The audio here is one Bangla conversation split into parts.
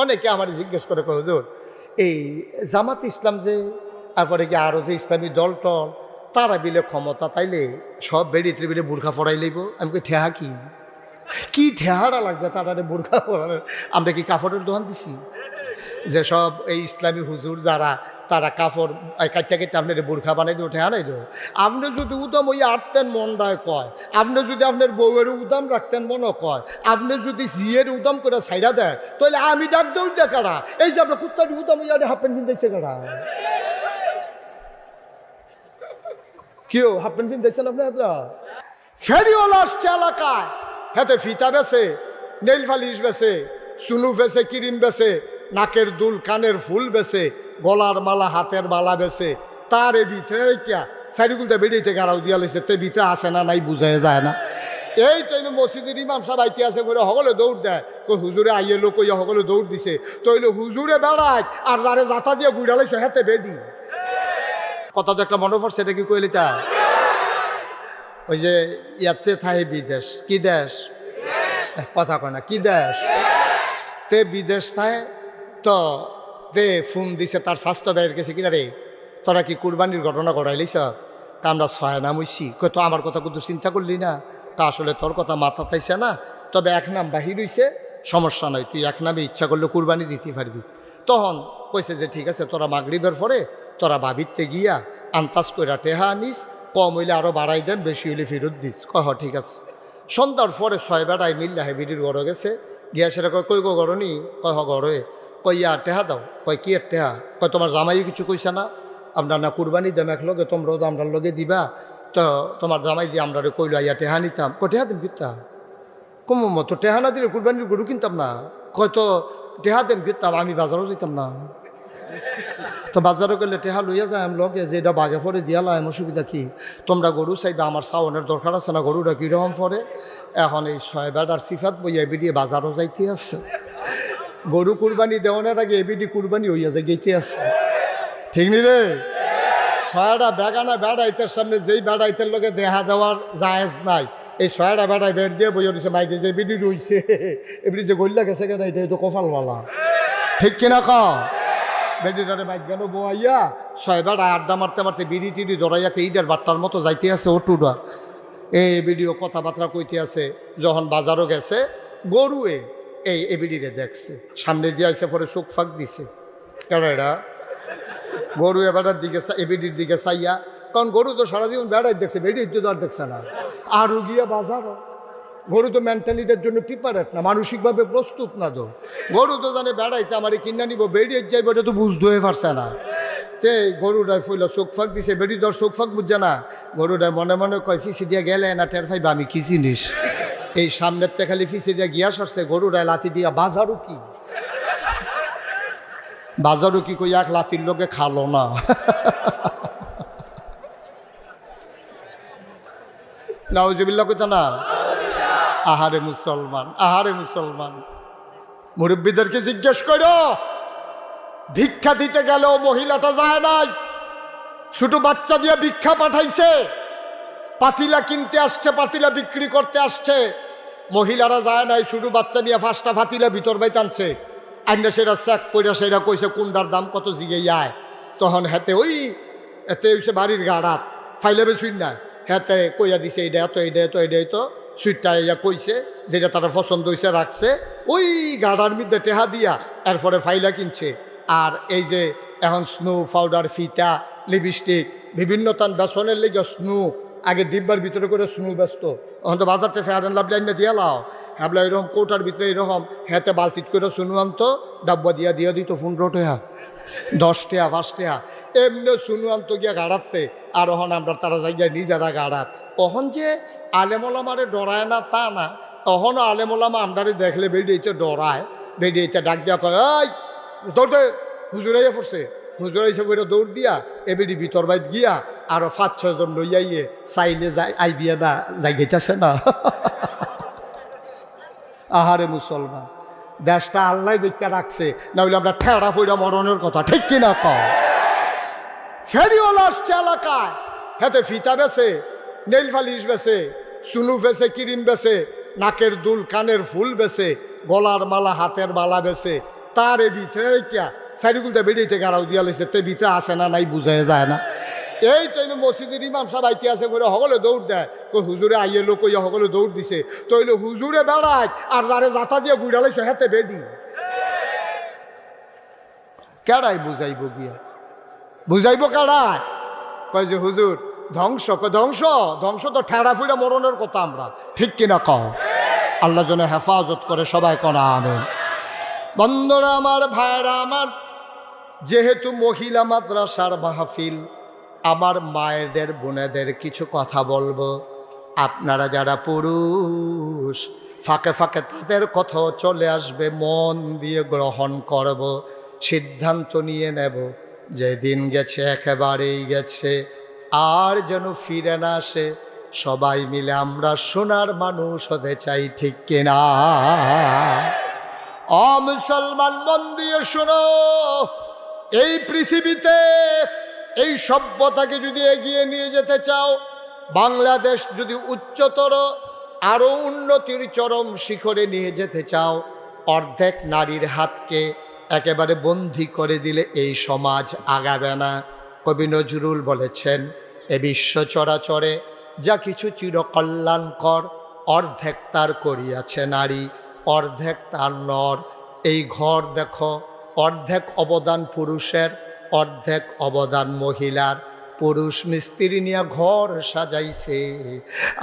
অনেকে আমার জিজ্ঞেস করে কোনো দূর এই জামাত ইসলাম যে, তারপরে কি আরও যে ইসলামী দল টল তারা বিলে ক্ষমতা, তাইলে সব বেড়িতে বিলে বুর্খা ফড়াই লইব? আমি কই, ঠেহা কি? কি ঠেহারা লাগছে তারা বুর্খা ফড়ানোর আমরা কি কাপড়ের দোকান দিছি? যে সব এই ইসলামী হুজুর যারা তারা কাপড় কাটটা কেটে আপনার বোরখা বানাই দেবো ঠেহা নাই দেবো। আপনি যদি উদম ওই আটতেন মনটায় কয়, আপনি যদি আপনার বউয়ের উদাম রাখতেন মনও কয়, আপনি যদি জিয়ের উদাম করে সাইডা দেয়, তাহলে আমি ডাক দেউ কারা? এই যে আপনার কুত্তার উদাম, ইয়ারে হাফ প্যান্ট কিনতেছে কারা? কেউ হাফ প্যান্ট কিনতেছেন আপনারা ফেরিওয়ালা আসছে এলাকায়, হাতে ফিতা বেছে নেল ফালিশ বেছে, সুনু বেছে, ক্রিম বেছে নাকের দুল কানের ফুল বেছে, গলার মালা, হাতের মালা বেছে। তার এ ভিতরে কিয়া সাইডগুলতে বেরিয়েতে গাড়াও দিয়া লেছে তে ভিতরে আসে না, নাই বুঝাই যায় না। এই তৈল মসজিদের ইমাম সাহেব আইতে আছে বলে সকলে দৌড় দেয়। কই হুজুরে আইয়ে লোক ইয়া সকলে দৌড় দিছে। তৈল হুজুরে বেড়ায় আর যারে যাতা দিয়ে গুড়ালাইছে হাতে বেডি। কথা তো একটা মনে পড়ছে, এটা কি কইলি তা ওই যে ইয়াতে থাই বিদেশ। কি দেশ? কথা কয় না, কি দেশ? তে বিদেশ থায় তো তে ফোন দিছে, তার স্বাস্থ্য ব্যয়ের গেছে কিনা রে? তোরা কি কুরবানির ঘটনা ঘটাইলিস তা আমরা ছয় নাম হইছি। তো আমার কথা কিন্তু চিন্তা করলি না। তা আসলে তোর কথা মাথা তাইছে না। তবে এক নাম বাহির হইছে। সমস্যা নয় তুই এক নামে ইচ্ছা করলে কুরবানি দিতে পারবি। তখন কইছে যে, ঠিক আছে, তোরা মাগরিবের পরে তোরা বাবিতে গিয়া আন্তাজ কইরা টেহা আনিস। কম হইলে আরও বাড়াই দেন, বেশি হইলে ফেরত দিস। কয় হ ঠিক আছে। সন্ধ্যার পরে ছয় বেড়ায় মিললে হেবিডির গড় গেছে। গিয়া সেটা কয়, কই গড়নি কয়, হ গড়ে কই ইয়া টেহা দাও? কয় কি টেহা? কয় তোমার জামাই কিছু কইছে না? আমরা না কুরবানি দেম এক লগে তোমরাও তো আমরার লগে দিবা। তো তোমার জামাই দিয়ে আমরা কইলো ইয়া টেহা নিতাম। কয় টেহা দিম কিতাম কম মতো টেহা না দিলে কুরবানির গরু কিনতাম না? হয়তো টেহা দেম কিনতাম আমি বাজারও যেতাম না? তো বাজারে গেলে টেহা লইয়া যায় আমি লগে, যে এটা বাগে পরে দিয়া লাম অসুবিধা কি? তোমরা গরু চাইবে আমার সাউনের দরকার আছে না গরুটা কীরকম পরে এখন এই ছয় বেড়ার সিফাত বইয়া এবিডি বাজারও যাইতে আছে। গরু কুরবানি দেওয়ানের আগে এবিডি কুরবানি হইয়া যায়, গেইতে আছে। ঠিক নি রে? ছয়টা বেগানা বেড়াইতের সামনে যেই বেড়াইতের লগে দেহা দেওয়ার জায়েজ নাই। এই ছয়টা বেড়াই বেড় দিয়ে বইয়া দিছে, মাইকে যে এবিডি রইছে, এবিডি যে গল্লা গেছে কেন, এটা তো কপালওয়ালা। ঠিক কিনা ক আড্ডা মারতে মারতে বিড়ি মতো যাইতে আছে কথাবার্তা কইতে আছে, যখন বাজারও গেছে, গরুয়ে এই এবিডিরে দেখছে। সামনে দিয়ে আইসে পরে চোখ ফাঁক দিছে। কেন এটা? গরু এবারের দিকে এবিডির দিকে চাইয়া। কারণ গরু তো সারা জীবন বেড়াই দেখছে বেডির তো আর দেখছে না। আর গিয়া বাজারও। গরু তো মেন্টালিটির জন্য প্রিপারেট না, মানসিকভাবে প্রস্তুত না তো। গরু তো জানে বেড়াইতে আমার কিনা নিব বেরিয়ে যাইব, এটা তো বুঝতে হয়ে পারছে না। তে গরুটায় ফুইলা চোখ ফাঁক দিছে বেড়ি তোর চোখ ফাঁক বুঝছে না। গরুটায় মনে মনে কয়, ফিসি দিয়ে গেলে না, টের পাইবা আমি কি জিনিস? এই সামনের তে খালি ফিসি দিয়ে গিয়া সরছে গরুটায় লাথি দিয়া বাজারও কি? বাজারও কি কই এক লাতির লোকে খালো না? নাউজুবিল্লা কইতা না? আহারে মুসলমান আহারে মুসলমান। মুরব্বীদেরকে জিজ্ঞেস করো, ভিক্ষা দিতে গেলেও মহিলাটা যায় নাই ছোট বাচ্চা দিয়ে ভিক্ষা পাঠাইছে, পাতিলা কিনতে আসছে, পাতিলা বিক্রি করতে আসছে। মহিলারা যায় নাই, শুধু বাচ্চা নিয়ে ফাঁসটা ফাতিলা ভিতর বাই টানছে। আইনা সেরা চেক কইরা সেরা কইছে কোনটার দাম কত জিগে যায় তখন হেতে ওই এতে হইছে বাড়ির গাড়াত ফাইলে বেশুন না হেতে কইয়া দিছে এইটা এত এইটা এত এইটা তো সুইটটা ইয়া কইছে, যেটা তারা পছন্দ হয়েছে রাখছে। ওই গাড়ার মধ্যে টেহা দিয়া এরপরে ফাইলা কিনছে। আর এই যে এখন স্নো পাউডার, ফিতা, লিপস্টিক, বিভিন্ন তান বেসনের লেগে স্নো আগে ডিব্বার ভিতরে করে স্নো ব্যস্ত। এখন তো বাজার থেকে ফেয়ার অ্যান্ড লাভ লাইনে দিয়া লাও। হ্যাবলা এরকম কৌটার ভিতরে এরকম হেতে বালতিত করে শুনু আনতো, ডাব্বা দিয়া দিয়া দিত পনেরো টেহা, দশ টেহা, পাঁচ টেহা। এমনি শুনু আনতো গিয়া গাড়াতে, আর ওহন আমরা তারা জায়গায় নিজেরা গাড়াত। অহন যে আলেমলামারে ডরায় না তা না তখনও আলেমলামা আমরারে দেখলে বেরিয়েতে ডরায়। বেরিয়েতে ডাক দিয়া কয়, এই দৌড়তে হুজুরাইয়া পড়ছে। হুজুরাইছে বইটা দৌড় দিয়া এবেডি ভিতর বাইত গিয়া আরও পাঁচ ছয়জন লইয়াইয়ে চাইলে যাই, আইবিয়া না যাই গেইতাছে না। আহারে মুসলমান, দেশটা আল্লাহ দেখা রাখছে নইলে আমরা ঠেড়া ফইরা মরণের কথা, ঠিক কিনা কও? ফেরিওয়ালা আসছে এলাকায়, হেতে ফিতা বেছে নেল ফালিশ বেছে সুনু বেছে, ক্রিম বেছে, নাকের দুল, কানের ফুল বেছে, গলার মালা, হাতের মালা বেছে, তার এ ভিতরে রেখিয়া সাইডগুলতে বেরিয়েতে গাড়াও দিয়া লেছে তে ভিতরে আসে না, নাই বুঝাই যায় না। এই টাইমে মসজিদের ইমাম সব আইতে আছে বলে সকলে দৌড় দেয়। কই, হুজুরে আইয়ে লোক ইয়া সকলে দৌড় দিছে। তইলে হুজুরে বেড়ায় আর যারে যাতা দিয়ে গুড়ালাইছে হেতে বেডি। কেডাই বুঝাইব গিয়া? বুঝাইব কেডাই? কয় যে, হুজুর, ধ্বংস ধ্বংস ধ্বংস তো ঠেড়া ফুড়া মরণের কথা আমরা। ঠিক কিনা কও? আল্লাহ যেন হেফাজত করে সবাই কনা আনেন বন্ধুরা আমার, ভাইরা আমার, যেহেতু মহিলা মাদ্রাসার মাহফিল আমার মায়েদের, বোনেদের কিছু কথা বলব। আপনারা যারা পুরুষ, ফাঁকে ফাঁকে তাদের কথাও চলে আসবে, মন দিয়ে গ্রহণ করব, সিদ্ধান্ত নিয়ে নেব। যে দিন গেছে, একেবারেই গেছে। আর যেন ফিরে না আসে, সবাই মিলে আমরা সোনার মানুষ হতে চাই, ঠিক কিনা? অ, মুসলমান মন দিয়ে শোনো, এই পৃথিবীতে এই সভ্যতাকে যদি এগিয়ে নিয়ে যেতে চাও, বাংলাদেশ যদি উচ্চতর, আরও উন্নতির চরম শিখরে নিয়ে যেতে চাও, অর্ধেক নারীর হাতকে একেবারে বন্দি করে দিলে এই সমাজ আগাবে না। কবি নজরুল বলেছেন, এ বিশ্ব চরাচরে যা কিছু চিরকল্যাণকর, অর্ধেক তার করিয়াছে নারী, অর্ধেক তার নর। এই ঘর দেখো, অর্ধেক অবদান পুরুষের অর্ধেক অবদান মহিলার। পুরুষ মিস্ত্রি নিয়ে ঘর সাজাইছে।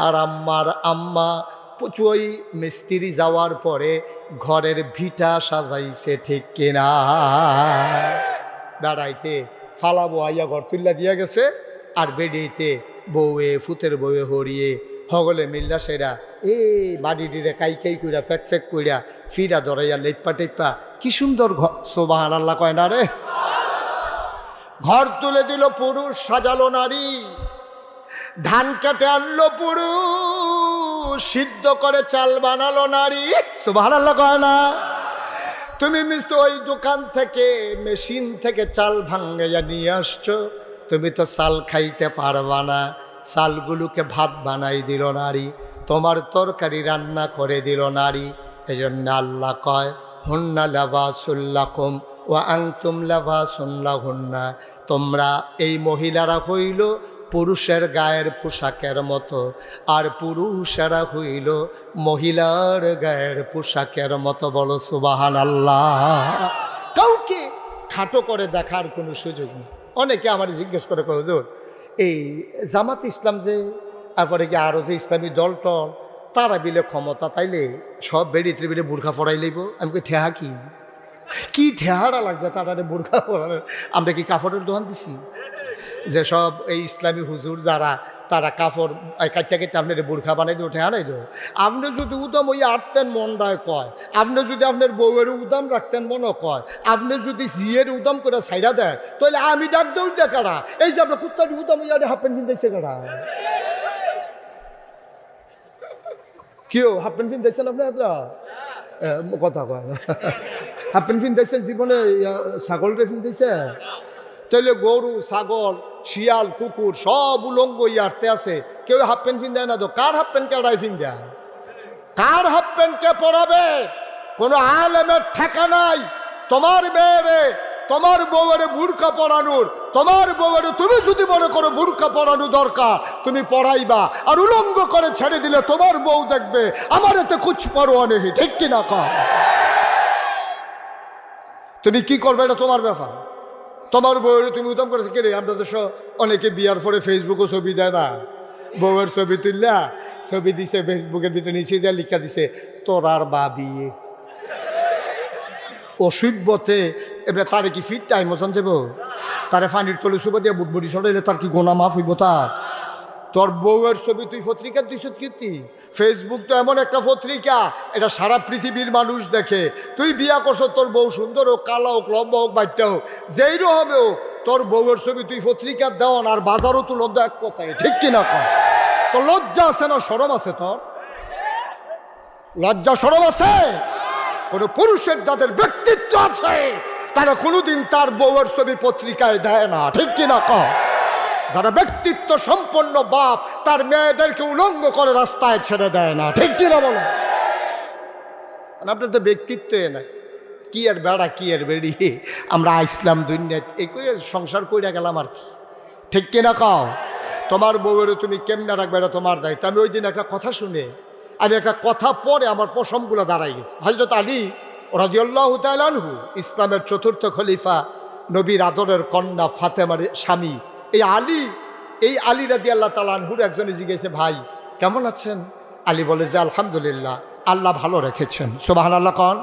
আর আম্মার আম্মা ওই মিস্ত্রি যাওয়ার পরে ঘরের ভিটা সাজাইছে, ঠিক কিনা? বেড়াইতে ফালাবো আইয়া ঘর তুল্লা দিয়া গেছে আর বেডিতে বউয়ে, ফুতের বউয়ে হরিয়ে হগলে মিল্লা সেরা। এ বাড়ি ডিরে কাই কাই কইরা ফেক ফেক কইরা ফিরা দরাইয়া লেপ্পা টেপ্পা কি সুন্দর ঘর সোবাহান আল্লাহ কয় না রে? ঘর তুলে দিল পুরুষ, সাজালো নারী। ধান কেটে আনলো পুরুষ, সিদ্ধ করে চাল বানালো নারী। আল্লাহ কয় না। তুমি মিস্টার ওই দোকান থেকে মেশিন থেকে চাল ভাঙ্গাইয়া নিয়ে আসছো। তুমি তো চাল খাইতে পারবা না। চালগুলোকে ভাত বানাই দিল নারী। তোমার তরকারি রান্না করে দিল নারী। এই জন্য আল্লাহ কয়, হুন্না লাবাসুল্লাকুম ও আংতুম লাবাসুল্লাহ হুন্না তোমরা এই মহিলারা হইল পুরুষের গায়ের পোশাকের মতো, আর পুরুষেরা হইল মহিলার গায়ের পোশাকের মতো বলো সুবাহান আল্লাহ কাউকে খাটো করে দেখার কোনো সুযোগ নেই। অনেকে আমার জিজ্ঞেস করে কহুদুর এই জামাত ইসলাম যে, তারপরে কি আরও যে ইসলামী দল টল তারা বিলে ক্ষমতা তাইলে সব বেড়ি ত্রিবিলে বুর্খা পড়াই লইব? আমি ঠেহা কি? কি ঠেহারা লাগছে তারা বুর্খা পড়ানো আমরা কি কাপড়ের দোকান দিছি? যে সব এই ইসলামী হুজুর যারা, তারা কাপড় কাটটা কেটে আপনার বুর্খা বানাই দেবো ঠেহা নাই দেবো। আপনি যদি উদম ওই আটতেন মনটায় কয়, আপনি যদি আপনার বউয়ের উদাম রাখতেন মনও কয়, আপনি যদি জিয়ের উদাম করে সাইডা দেয়, তাহলে আমি ডাক দেউ কারা? এই যে আপনার কুত্তার উদাম ইয়ারে হাফ প্যান্ট কিনতেছে কারা? কেউ হাফ প্যান্ট কিনতেছেন আপনি হাতরা কথা কয় হাফ কিনতেছেন জীবনে ছাগল ছাগলটা ফিনতেছে তাহলে গরু ছাগল, শিয়াল কুকুর সব উলঙ্গ ইয়ারতে আছে। কেউ হাফ প্যান্ট ফিন দেয় না তো কার হাফ প্যান্ট কেডাই ফিন দেয় কার হাফ প্যান্ট কে পড়াবে কোনো আলেমের ঠেকা নাই। তোমার মেয়েরে তোমার বউয়ের বুড়কা পড়ানোর তোমার বউয়ের, তুমি যদি মনে করো বুড়কা পরানো দরকার, তুমি পড়াইবা আর উলঙ্গ করে ছেড়ে দিলে তোমার বউ দেখবে, আমার এতে কুচ পরোয়া নেই, ঠিক কিনা কর? তুমি কি করবে এটা তোমার ব্যাপার? তোমার বউয়ের, তুমি উত্তম করেছ, কে রে, আমরা তো অনেকে বিয়ার পরে ফেসবুকও ছবি দেয় না। বউয়ের ছবি তুললা, ছবি দিছে ফেসবুকের ভিতরে নিচে দিয়ে লিখা দিছে, তোর আর বা বিয়ে অসভ্যতে এবার তারে কি ফিট টাইম মতন যাব তারে ফানির তলে সুবা দিয়ে বুট বুড়ি সরাইলে তার কি গোনা মাফ হইব তার? তোর বউয়ের ছবি তুই পত্রিকা দিস কীর্তি? ফেসবুক তো এমন একটা পত্রিকা, এটা সারা পৃথিবীর মানুষ দেখে। তুই বিয়া করছ, তোর বউ সুন্দর হোক, কালা হোক, লম্বা হোক বাচ্চা হোক, যেই হবে হোক, তোর বউয়ের ছবি তুই পত্রিকার দেওয়ান আর বাজারও তো লজ্জা এক কথায়, ঠিক কিনা কর তোর লজ্জা আছে না, সরম আছে তোর? লজ্জা, সরম আছে? কোনো পুরুষের যাদের ব্যক্তিত্ব আছে, তারা কোনোদিন তার বউয়ের ছবি পত্রিকায় দেয় না, ঠিক কিনা কর যারা ব্যক্তিত্ব সম্পন্ন বাপ, তার মেয়েদেরকে উলঙ্গ করে রাস্তায় ছেড়ে দেয় না, ঠিক কিনা বলো? আপনার তো ব্যক্তিত্ব এ নাই। কি আর বেড়া, কি আর বেড়ি? আমরা আইসলাম দুনিয়াত এই করে সংসার কইরা গেলাম আর কি। ঠিক কিনা কও? তোমার বউয়েরও তুমি কেমনে রাখবে এটা তোমার দায়িত্ব। আমি ওই দিন একটা কথা শুনে আমি একটা কথা পরে আমার পশমগুলো দাঁড়াই গেছে। হজরত আলী রাজিউল্লাহ তালহু ইসলামের চতুর্থ খলিফা, নবীর আদরের কন্যা ফাতেমার স্বামী। এই আলী এই আলী রাজি আল্লাহ তালানহুর একজনে জিজ্ঞেসে, ভাই, কেমন আছেন? আলী বলে যে আলহামদুলিল্লাহ, আল্লাহ ভালো রেখেছেন। সোবাহান আল্লাহ কন।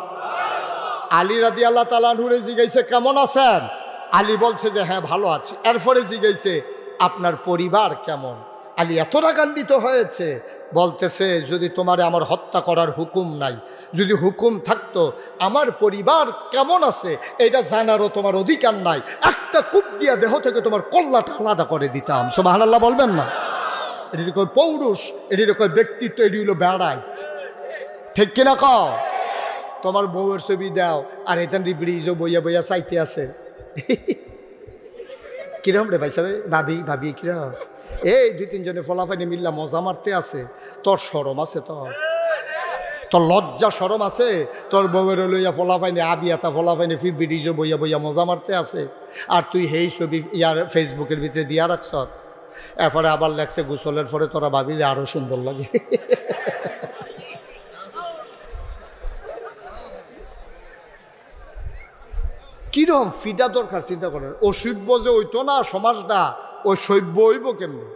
আলী রাদি আল্লাহ তালানহুরে জিজ্ঞাসে, কেমন আছেন? আলী বলছে যে হ্যাঁ ভালো আছি। এরপরে জিজ্ঞাসে, আপনার পরিবার কেমন? আলী এত রাগান্বিত হয়েছে, বলতেছে, যদি তোমারে আমার হত্যা করার হুকুম নাই, যদি হুকুম থাকতো, আমার পরিবার কেমন আছে, এটা জানারও তোমার অধিকার নাই, একটা কূপ দিয়া দেহ থেকে তোমার কল্লাটা আলাদা করে দিতাম। সোবাহান আল্লাহ বলবেন না? এটি কয় পৌরুষ, এটি কয় ব্যক্তিত্ব, এটি হলো বেড়াই। ঠিক কিনা কও? তোমার বউয়ের ছবি দাও, আর এখান ব্রিজও বইয়া বইয়া চাইতে আছে। কিরম রে ভাই সাহেব? ভাবি ভাবি, কিরম? এই দুই তিনজনে ফলাফাইনে মিল্লা, মজা মারতে আছে। তোর সরম আছে তোর তোর লজ্জা সরম আছে। তোর বউয়ের লইয়া ফলাফাইনে আবিয়াতা ফলাফাইনে ফির ব্রিজও বইয়া বইয়া মজা মারতে আছে। আর তুই হেই ছবি ইয়ার ফেসবুকের ভিতরে দিয়া রাখছ। এরপরে আবার লেখছে, গোসলের পরে তোরা ভাবিলে আরও সুন্দর লাগে। কিরম ফিটা দরকার, চিন্তা করেন। অসভ্য যে হইতো না সমাজটা ওই সভ্য হইব কেমনি?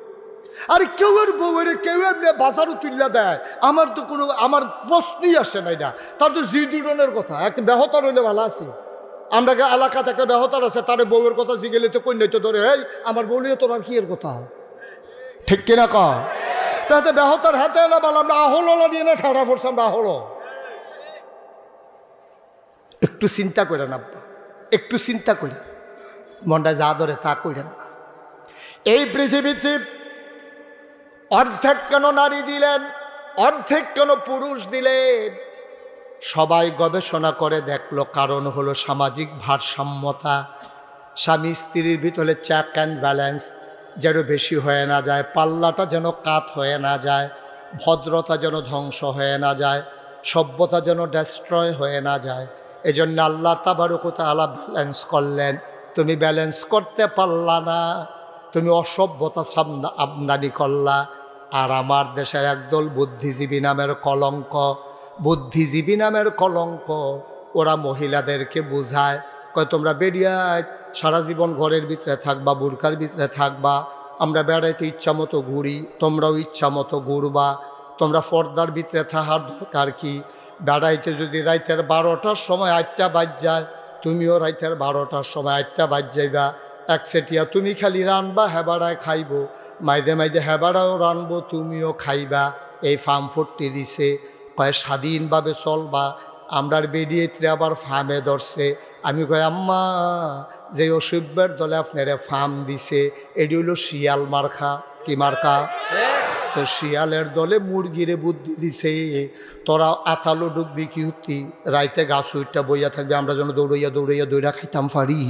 আরে কেউ এর বউয়ের কেউ এমনি বাজারও তুললা দেয়। আমার তো কোনো, আমার প্রশ্নই আসে না। এটা তার তো জি দুজনের কথা। একটা বেহতার হইলে ভালো আছে। আমরা এলাকাতে একটা বেহতার আছে, তার বউয়ের কথা জিগেলে তো কই তো ধরে এই আমার বউলিও তোর আর কি এর কথা? ঠিক কিনা ক তাতে বেহতার হাতে না বল, আমরা আহল নিয়ে না ঠাড়া পড়ছে আমরা আহল? একটু চিন্তা করে না একটু চিন্তা করি মনটা যা ধরে তা করেন এই পৃথিবীতে অর্ধেক কেন নারী দিলেন, অর্ধেক কেন পুরুষ দিলেন? সবাই গবেষণা করে দেখল কারণ হলো সামাজিক ভারসাম্যতা। স্বামী স্ত্রীর ভিতরে চেক অ্যান্ড ব্যালেন্স যেন বেশি হয়ে না যায়, পাল্লাটা যেন কাত হয়ে না যায়, ভদ্রতা যেন ধ্বংস হয়ে না যায়, সভ্যতা যেন ডেস্ট্রয় হয়ে না যায়। এই এজন্য আল্লাহ তাবারকতা আলা ব্যালেন্স করলেন। তুমি ব্যালেন্স করতে পারলা না। তুমি অসভ্যতা আমদানি করলা, আর আমার দেশের একদল বুদ্ধিজীবী নামের কলঙ্ক, বুদ্ধিজীবী নামের কলঙ্ক, ওরা মহিলাদেরকে বুঝায়, কয়, তোমরা বেরিয়ে সারা জীবন ঘরের ভিতরে থাকবা বুরকার ভিতরে থাকবা, আমরা বেড়াইতে ইচ্ছা মতো ঘুরি, তোমরাও ইচ্ছা মতো ঘুরবা, তোমরা পর্দার ভিতরে থাকার দরকার কি? বেড়াইতে যদি রাইতের বারোটার সময় আটটা বাজ যায়, তুমিও রাইতের বারোটার সময় আটটা বাজ যাইবা এক সেটিয়া তুমি খালি রানবা, হেবাড়ায় খাইব। মাইদে মাইদে হেবাড়াও রানবো, তুমিও খাইবা। এই ফার্ম ফুটটি দিছে, কয়, স্বাধীনভাবে চলবা। আমরার বেরিয়েত্রে আবার ফার্মে ধরছে। আমি কয় আম্মা, যে অসভ্যের দলে আপনারা ফার্ম দিছে, এটি হলো শিয়াল মার্খা কি মার্কা? তো শিয়ালের দলে মুরগিরে বুদ্ধি দিছে, তোরা আতালো ডুববি কি হতি? রাইতে গাছ উইটা বইয়া থাকবে, আমরা যেন দৌড়াইয়া দৌড়াইয়া দৌড়া খাইতাম পারি।